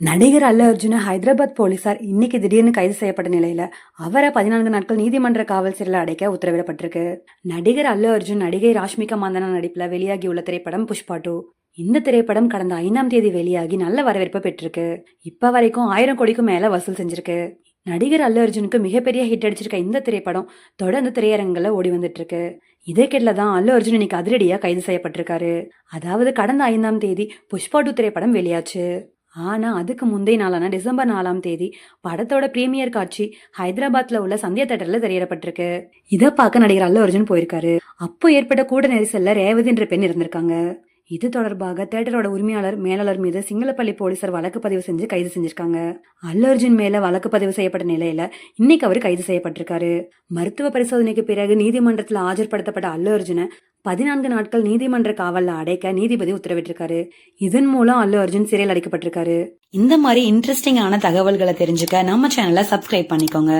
நடிகர் அல்லு அர்ஜுன ஹைதராபாத் போலீசார் இன்னைக்கு திடீர்னு கைது செய்யப்பட்ட நிலையில அவரை பதினான்கு நாட்கள் நீதிமன்ற காவல் சிறையில் அடைக்க உத்தரவிடப்பட்டிருக்கு. நடிகர் அல்லு அர்ஜுன் நடிகை ராஷ்மிகா மந்தனா நடிப்புல வெளியாகியுள்ள திரைப்படம் புஷ்பா டூ. இந்த திரைப்படம் கடந்த ஐந்தாம் தேதி வெளியாகி நல்ல வரவேற்பை பெற்றிருக்கு. இப்ப வரைக்கும் ஆயிரம் கோடிக்கும் மேல வசூல் செஞ்சிருக்கு. நடிகர் அல்லு அர்ஜுனுக்கு மிகப்பெரிய ஹிட் அடிச்சிருக்க இந்த திரைப்படம் தொடர்ந்து திரையரங்குல ஓடி வந்துட்டு இருக்கு இதே கேட்ல தான் அல்லு அர்ஜுன் இன்னைக்கு அதிரடியா கைது செய்யப்பட்டிருக்காரு. அதாவது கடந்த ஐந்தாம் தேதி புஷ்பா டூ திரைப்படம் வெளியாச்சு. ஆனால் அதுக்கு முந்தைய நாளான டிசம்பர் நாலாம் தேதி படத்தோட பிரீமியர் காட்சி ஹைதராபாத்தில் உள்ள சந்தியா தேட்டரில் திரையிடப்பட்டிருக்கு. இதை பார்க்க நடிகர் அல்ல அர்ஜுன் போயிருக்காரு. அப்போ ஏற்பட்ட கூட நெரிசலில் ரேவதி என்ற பெண் இருந்திருக்காங்க. இது தொடர்பாக தேட்டரோட உரிமையாளர் மேலாளர் மீது சிங்களப்பள்ளி போலீசார் வழக்கு பதிவு செஞ்சு கைது செஞ்சிருக்காங்க. அல்லு அர்ஜுன் மேல வழக்கு பதிவு செய்யப்பட்ட நிலையில இன்னைக்கு அவர் கைது செய்யப்பட்டிருக்காரு. மருத்துவ பரிசோதனைக்கு பிறகு நீதிமன்றத்தில் ஆஜர்படுத்தப்பட்ட அல்லு அர்ஜுனை பதினான்கு நாட்கள் நீதிமன்ற காவல்ல அடைக்க நீதிபதி உத்தரவிட்டிருக்காரு. இதன் மூலம் அல்லு அர்ஜுன் சிறையில் அடைக்கப்பட்டிருக்காரு. இந்த மாதிரி இன்ட்ரெஸ்டிங்கான தகவல்களை தெரிஞ்சுக்க நம்ம சேனலை சப்ஸ்கிரைப் பண்ணிக்கோங்க.